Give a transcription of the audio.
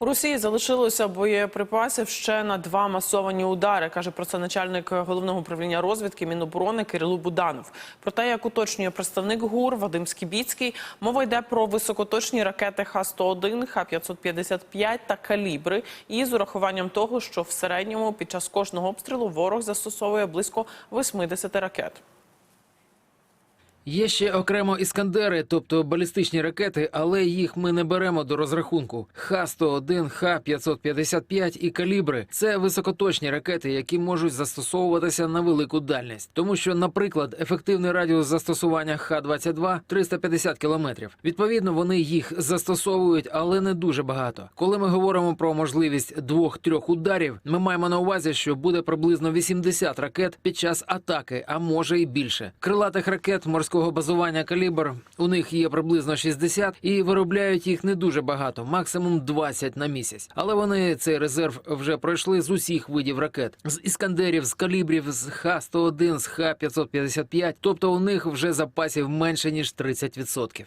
У Росії залишилося боєприпасів ще на два масовані удари, каже про це начальник головного управління розвідки Міноборони Кирило Буданов. Про те, як уточнює представник ГУР Вадим Скібіцький, мова йде про високоточні ракети Х-101, Х-555 та калібри, і з урахуванням того, що в середньому під час кожного обстрілу ворог застосовує близько 80 ракет. Є ще окремо іскандери, тобто балістичні ракети, але їх ми не беремо до розрахунку. Х-101, Х-555 і калібри це високоточні ракети, які можуть застосовуватися на велику дальність. Тому що, наприклад, ефективний радіус застосування Х-22 – 350 кілометрів. Відповідно, вони їх застосовують, але не дуже багато. Коли ми говоримо про можливість двох-трьох ударів, ми маємо на увазі, що буде приблизно 80 ракет під час атаки, а може і більше. Крилатих ракет морського базування калібр у них є приблизно 60 і виробляють їх не дуже багато, максимум 20 на місяць. Але вони цей резерв вже пройшли з усіх видів ракет: з іскандерів, з калібрів, з Х-101, з Х-555. Тобто у них вже запасів менше ніж 30%.